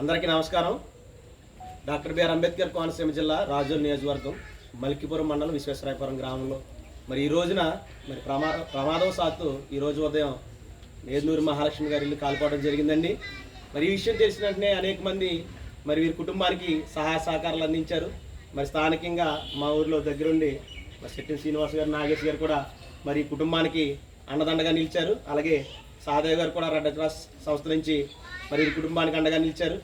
అందరికీ నమస్కారం. Doctor BR Ambedkar Konaseema జిల్లా రాజోల్ నియోజకవర్గం మలికిపురం మండలం విశ్వేశ్వరాయపురం గ్రామంలో. మరి ఈ రోజున మరి ప్రమా ప్రమాదం సాత్తు ఉదయం నేదునూరు మహాలక్ష్మి గారి ఇల్లు కాల్పోవడం జరిగిందండి. మరి ఈ విషయం తెలిసిన వెంటనే అనేక మంది మరి వీరి కుటుంబానికి సహాయ సహకారాలు అందించారు. మరి స్థానికంగా మా ఊరిలో దగ్గరుండి మరి శెట్టి శ్రీనివాస్ గారు నాగేష్ గారు కూడా మరి కుటుంబానికి అండదండగా నిలిచారు. అలాగే సాదేవ్ గారు కూడా రెడ్ క్రాస్ సంస్థ నుంచి మరి ఈ కుటుంబానికి అండగా నిలిచారు.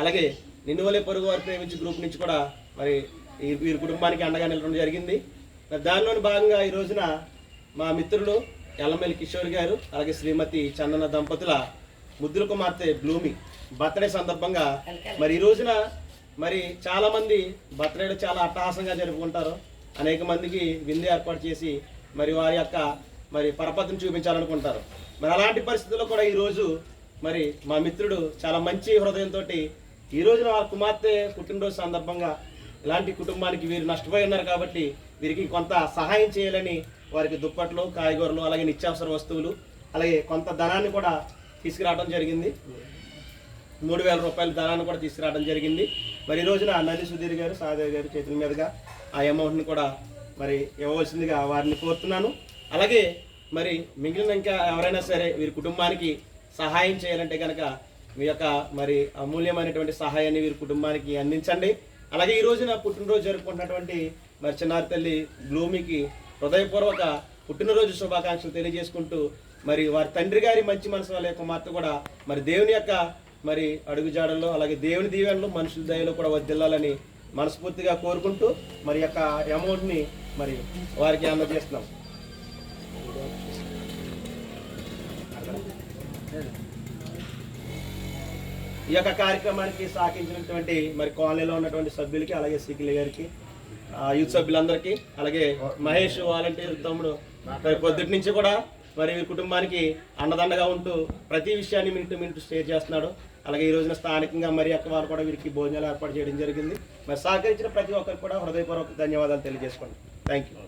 అలాగే నిన్నువలే పొరుగు వారు ప్రేమించి గ్రూప్ నుంచి కూడా మరి ఈ వీరి కుటుంబానికి అండగా నిలవడం జరిగింది. మరి దానిలోని భాగంగా ఈ రోజున మా మిత్రులు ఎల్లమెల్లి కిషోర్ గారు అలాగే శ్రీమతి చందన దంపతుల ముద్దుల కుమార్తె బ్లూమి బర్త్డే సందర్భంగా మరి ఈ రోజున మరి చాలామంది బర్త్డేలు చాలా అట్టహాసంగా జరుపుకుంటారు. అనేక మందికి విందు ఏర్పాటు చేసి మరి వారి యొక్క మరి పరపతిని చూపించాలనుకుంటారు. మరి అలాంటి పరిస్థితుల్లో కూడా ఈరోజు మరి మా మిత్రుడు చాలా మంచి హృదయంతో ఈ రోజున వాళ్ళ కుమార్తె పుట్టినరోజు సందర్భంగా ఇలాంటి కుటుంబానికి వీరు నష్టపోయి ఉన్నారు కాబట్టి వీరికి కొంత సహాయం చేయాలని వారికి దుప్పట్లు కాయగూరలు అలాగే నిత్యావసర వస్తువులు అలాగే కొంత ధనాన్ని కూడా తీసుకురావడం జరిగింది. మూడు వేల రూపాయల ధనాన్ని కూడా తీసుకురావడం జరిగింది. మరి ఈ రోజున నంది సుధీర్ గారు సాదేవి గారు చేతుల మీదుగా ఆ అమౌంట్ని కూడా మరి ఇవ్వవలసిందిగా వారిని కోరుతున్నాను. అలాగే మరి మిగిలిన ఇంకా ఎవరైనా సరే వీరి కుటుంబానికి సహాయం చేయాలంటే కనుక మీ యొక్క మరి అమూల్యమైనటువంటి సహాయాన్ని వీరి కుటుంబానికి అందించండి. అలాగే ఈ రోజున పుట్టినరోజు జరుపుకుంటున్నటువంటి మరి చిన్నారి తల్లి బ్లూమికి హృదయపూర్వక పుట్టినరోజు శుభాకాంక్షలు తెలియజేసుకుంటూ మరి వారి తండ్రి గారి మంచి మనసు వాళ్ళ కుమార్తె కూడా మరి దేవుని యొక్క మరి అడుగుజాడల్లో అలాగే దేవుని దీవెనలు మనుషుల దయలో కూడా వర్దిల్లాలని మనస్ఫూర్తిగా కోరుకుంటూ మరి యొక్క అమౌంట్ని మరి వారికి అందజేస్తున్నాం. ఈ యొక్క కార్యక్రమానికి సహకరించినటువంటి మరి కాలనీలో ఉన్నటువంటి సభ్యులకి అలాగే సికిలి గారికి ఆ, యూత్ సభ్యులందరికీ అలాగే మహేష్ వాలంటీర్ తమ్ముడు మరి పొద్దుటి నుంచి కూడా మరి వీరి కుటుంబానికి అండదండగా ఉంటూ ప్రతి విషయాన్ని మినిట్ మినిట్ షేర్ చేస్తున్నాడు. అలాగే ఈ రోజున స్థానికంగా మరి అక్క వారు కూడా వీరికి భోజనాలు ఏర్పాటు చేయడం జరిగింది. మరి సహకరించిన ప్రతి ఒక్కరికి కూడా హృదయపూర్వక ధన్యవాదాలు తెలియజేసుకోండి. Thank you